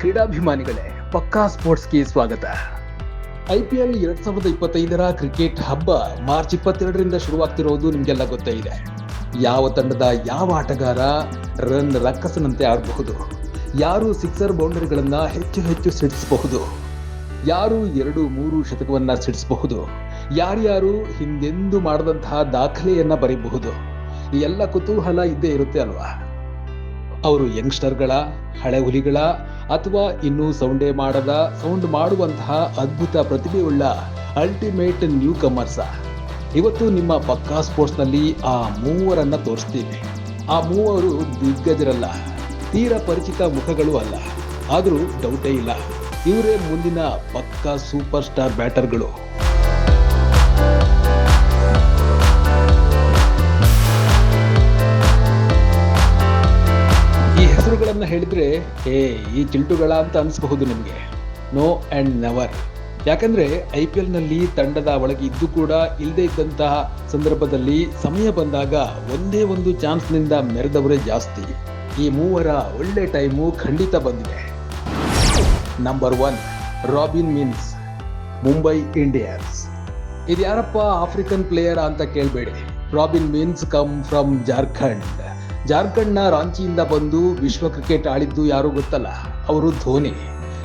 ಕ್ರೀಡಾಭಿಮಾನಿಗಳೇ, ಪಕ್ಕಾ ಸ್ಪೋರ್ಟ್ಸ್ಗೆ ಸ್ವಾಗತ. I P L ಎರಡ್ ಸಾವಿರದ ಇಪ್ಪತ್ತೈದರ ಕ್ರಿಕೆಟ್ ಹಬ್ಬ ಮಾರ್ಚ್ ಇಪ್ಪತ್ತೆರಡರಿಂದ ಶುರುವಾಗ್ತಿರೋದು ನಿಮ್ಗೆಲ್ಲ ಗೊತ್ತೇ ಇದೆ. ಯಾವ ತಂಡದ ಯಾವ ಆಟಗಾರ ರನ್ ರಕ್ಕಸನಂತೆ ಆಡಬಹುದು? ಯಾರು ಸಿಕ್ಸರ್ ಬೌಂಡರಿಗಳನ್ನ ಹೆಚ್ಚು ಹೆಚ್ಚು ಸಿಡಿಸಬಹುದು? ಯಾರು ಎರಡು ಮೂರು ಶತಕವನ್ನ ಸಿಡಿಸಬಹುದು? ಯಾರ್ಯಾರು ಹಿಂದೆಂದು ಮಾಡದಂತಹ ದಾಖಲೆಯನ್ನ ಬರೀಬಹುದು? ಎಲ್ಲ ಕುತೂಹಲ ಇದ್ದೇ ಇರುತ್ತೆ ಅಲ್ವಾ? ಅವರು ಯಂಗ್ಸ್ಟರ್ಗಳ, ಹಳೆ ಹುಲಿಗಳ ಅಥವಾ ಇನ್ನೂ ಸೌಂಡೇ ಮಾಡದ, ಸೌಂಡ್ ಮಾಡುವಂತಹ ಅದ್ಭುತ ಪ್ರತಿಭೆಯುಳ್ಳ ಅಲ್ಟಿಮೇಟ್ ನ್ಯೂ ಕಮರ್ಸ ಇವತ್ತು ನಿಮ್ಮ ಪಕ್ಕಾ ಸ್ಪೋರ್ಟ್ಸ್ನಲ್ಲಿ ಆ ಮೂವರನ್ನ ತೋರಿಸ್ತೀವಿ ಆ ಮೂವರು ದಿಗ್ಗಜರಲ್ಲ, ತೀರ ಪರಿಚಿತ ಮುಖಗಳು ಅಲ್ಲ, ಆದರೂ ಡೌಟೇ ಇಲ್ಲ. ಇವರೇ ಮುಂದಿನ ಪಕ್ಕಾ ಸೂಪರ್ ಸ್ಟಾರ್ ಬ್ಯಾಟರ್ಗಳು. ಈ ಹೆಸರುಗಳನ್ನ ಹೇಳಿದ್ರೆ ಏ ಈ ಚಿಂಟುಗಳ ಅಂತ ಅನಿಸಬಹುದು ನಿಮಗೆ. ನೋ ಅಂಡ್ ನೆವರ್ ಯಾಕಂದ್ರೆ, ಐ ಪಿ ಎಲ್ನಲ್ಲಿ ತಂಡದ ಒಳಗೆ ಇದ್ದು ಕೂಡ ಇಲ್ಲದೆ ಇದ್ದಂತಹ ಸಂದರ್ಭದಲ್ಲಿ ಸಮಯ ಬಂದಾಗ ಒಂದೇ ಒಂದು ಚಾನ್ಸ್ನಿಂದ ಮೆರೆದವರೇ ಜಾಸ್ತಿ. ಈ ಮೂವರ ಒಳ್ಳೆ ಟೈಮು ಖಂಡಿತ ಬಂದಿದೆ. Number one Robin Minz Mumbai Indians ಇದು ಯಾರಪ್ಪ ಆಫ್ರಿಕನ್ ಪ್ಲೇಯರ್ ಅಂತ ಕೇಳಬೇಡಿ. ರಾಬಿನ್ ಮಿನ್ಸ್ ಕಮ್ ಫ್ರಮ್ ಜಾರ್ಖಂಡ್ ಜಾರ್ಖಂಡ್ನ ರಾಂಚಿಯಿಂದ ಬಂದು ವಿಶ್ವ ಕ್ರಿಕೆಟ್ ಆಡಿದ್ದು ಯಾರು ಗೊತ್ತಲ್ಲ? ಅವರು ಧೋನಿ.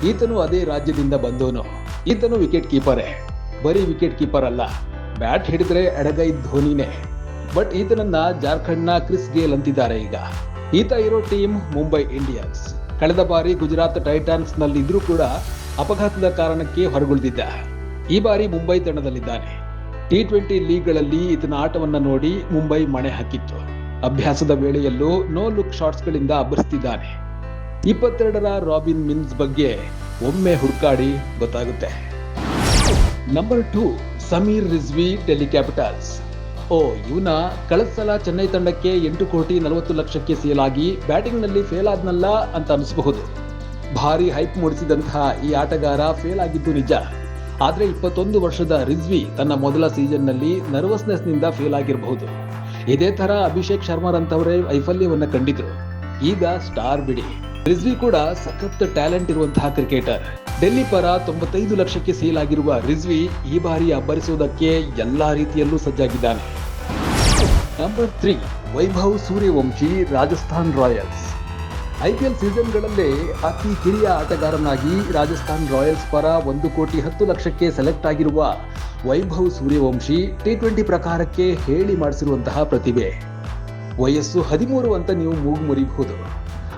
ಈತನು ಅದೇ ರಾಜ್ಯದಿಂದ ಬಂದವನು. ಈತನು ವಿಕೆಟ್ ಕೀಪರೇ. ಬರೀ ವಿಕೆಟ್ ಕೀಪರ್ ಅಲ್ಲ ಬ್ಯಾಟ್ ಹಿಡಿದ್ರೆ ಎಡಗೈ ಧೋನಿನೇ. ಬಟ್ ಈತನನ್ನ ಜಾರ್ಖಂಡ್ನ ಕ್ರಿಸ್ ಗೇಲ್ ಅಂತಿದ್ದಾರೆ ಈಗ. ಈತ ಇರೋ ಟೀಮ್ ಮುಂಬೈ ಇಂಡಿಯನ್ಸ್. ಕಳೆದ ಬಾರಿ ಗುಜರಾತ್ ಟೈಟಾನ್ಸ್ನಲ್ಲಿ ಇದ್ರೂ ಕೂಡ ಅಪಘಾತದ ಕಾರಣಕ್ಕೆ ಹೊರಗುಳಿದಿದ್ದ. ಈ ಬಾರಿ ಮುಂಬೈ ತಂಡದಲ್ಲಿದ್ದಾನೆ. ಟಿ ಟ್ವೆಂಟಿ ಲೀಗ್ಗಳಲ್ಲಿ ಈತನ ಆಟವನ್ನು ನೋಡಿ ಮುಂಬೈ ಮಣೆ ಹಾಕಿತ್ತು. ಅಭ್ಯಾಸದ ವೇಳೆಯಲ್ಲೂ ನೋ ಲುಕ್ ಶಾಟ್ಸ್ಗಳಿಂದ ಅಬ್ಬರಿಸ್ತಿದ್ದಾನೆ. ಇಪ್ಪತ್ತೆರಡರ ರಾಬಿನ್ ಮಿನ್ಸ್ ಬಗ್ಗೆ ಒಮ್ಮೆ ಹುಡುಕಾಡಿ ಗೊತ್ತಾಗುತ್ತೆ. Number two Sameer Rizvi Delhi Capitals ಓ, ಇವನ ಕಳೆದ ಸಲ ಚೆನ್ನೈ ತಂಡಕ್ಕೆ ಎಂಟು ಕೋಟಿ ನಲವತ್ತು ಲಕ್ಷಕ್ಕೆ ಸೇಲಾಗಿ ಬ್ಯಾಟಿಂಗ್ನಲ್ಲಿ ಬ್ಯಾಟಿಂಗ್ನಲ್ಲಿ ಫೇಲ್ ಆದ್ನಲ್ಲ ಅಂತ ಅನಿಸಬಹುದು. ಭಾರಿ ಹೈಪ್ ಮೂಡಿಸಿದಂತಹ ಈ ಆಟಗಾರ ಫೇಲ್ ಆಗಿದ್ದು ನಿಜ. ಆದ್ರೆ ಇಪ್ಪತ್ತೊಂದು ವರ್ಷದ ರಿಜ್ವಿ ತನ್ನ ಮೊದಲ ಸೀಸನ್ನಲ್ಲಿ ನರ್ವಸ್ನೆಸ್ನಿಂದ ಫೇಲ್ ಆಗಿರಬಹುದು. ಇದೇ ತರ ಅಭಿಷೇಕ್ ಶರ್ಮಾರಂತವರೇ ವೈಫಲ್ಯವನ್ನ ಕಂಡಿದ್ರು. ಈಗ ಸ್ಟಾರ್ ಬಿಡಿ. ರಿಜ್ವಿ ಕೂಡ ಸಖತ್ ಟ್ಯಾಲೆಂಟ್ ಇರುವಂತಹ ಕ್ರಿಕೆಟರ್. ಡೆಲ್ಲಿ ಪರ ತೊಂಬತ್ತೈದು ಲಕ್ಷಕ್ಕೆ ಸೇಲ್ ಆಗಿರುವ ರಿಜ್ವಿ ಈ ಬಾರಿ ಅಬ್ಬರಿಸುವುದಕ್ಕೆ ಎಲ್ಲಾ ರೀತಿಯಲ್ಲೂ ಸಜ್ಜಾಗಿದ್ದಾನೆ. Number three Vaibhav Suryavanshi, Rajasthan Royals. IPL ಸೀಸನ್ಗಳಲ್ಲೇ ಅತಿ ಕಿರಿಯ ಆಟಗಾರನಾಗಿ ರಾಜಸ್ಥಾನ್ ರಾಯಲ್ಸ್ ಪರ ಒಂದು ಕೋಟಿ ಹತ್ತು ಲಕ್ಷಕ್ಕೆ ಸೆಲೆಕ್ಟ್ ಆಗಿರುವ ವೈಭವ್ ಸೂರ್ಯವಂಶಿ ಟಿ ಟ್ವೆಂಟಿ ಪ್ರಕಾರಕ್ಕೆ ಹೇಳಿ ಮಾಡಿಸಿರುವಂತಹ ಪ್ರತಿಭೆ. ವಯಸ್ಸು ಹದಿಮೂರು ಅಂತ ನೀವು ಮೂಗು ಮುರಿಬಹುದು.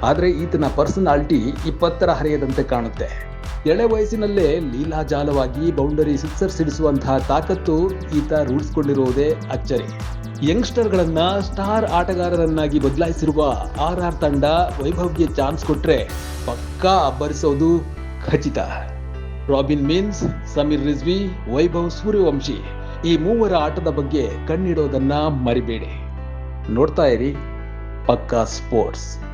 ಆದರೆ ಈತನ ಪರ್ಸನಾಲಿಟಿ ಇಪ್ಪತ್ತರ ಹರೆಯದಂತೆ ಕಾಣುತ್ತೆ. ಎಳೆ ವಯಸ್ಸಿನಲ್ಲೇ ಲೀಲಾಜಾಲವಾಗಿ ಬೌಂಡರಿ ಸಿಕ್ಸರ್ ಸಿಡಿಸುವಂತಹ ತಾಕತ್ತು ಈತ ರೂಢಿಸಿಕೊಂಡಿರುವುದೇ ಅಚ್ಚರಿ. ಯಂಗ್ಸ್ಟರ್ಗಳನ್ನ ಸ್ಟಾರ್ ಆಟಗಾರರನ್ನಾಗಿ ಬದಲಾಯಿಸಿರುವ ಆರ್ ಆರ್ ತಂಡ ವೈಭವ್ಗೆ ಚಾನ್ಸ್ ಕೊಟ್ರೆ ಪಕ್ಕಾ ಅಬ್ಬರಿಸೋದು ಖಚಿತ. ರಾಬಿನ್ ಮೀನ್ಸ್, ಸಮೀರ್ ರಿಜ್ವಿ, ವೈಭವ್ ಸೂರ್ಯವಂಶಿ ಈ ಮೂವರ ಆಟದ ಬಗ್ಗೆ ಕಣ್ಣಿಡೋದನ್ನ ಮರಿಬೇಡಿ. ನೋಡ್ತಾ ಇರಿ ಪಕ್ಕಾ ಸ್ಪೋರ್ಟ್ಸ್.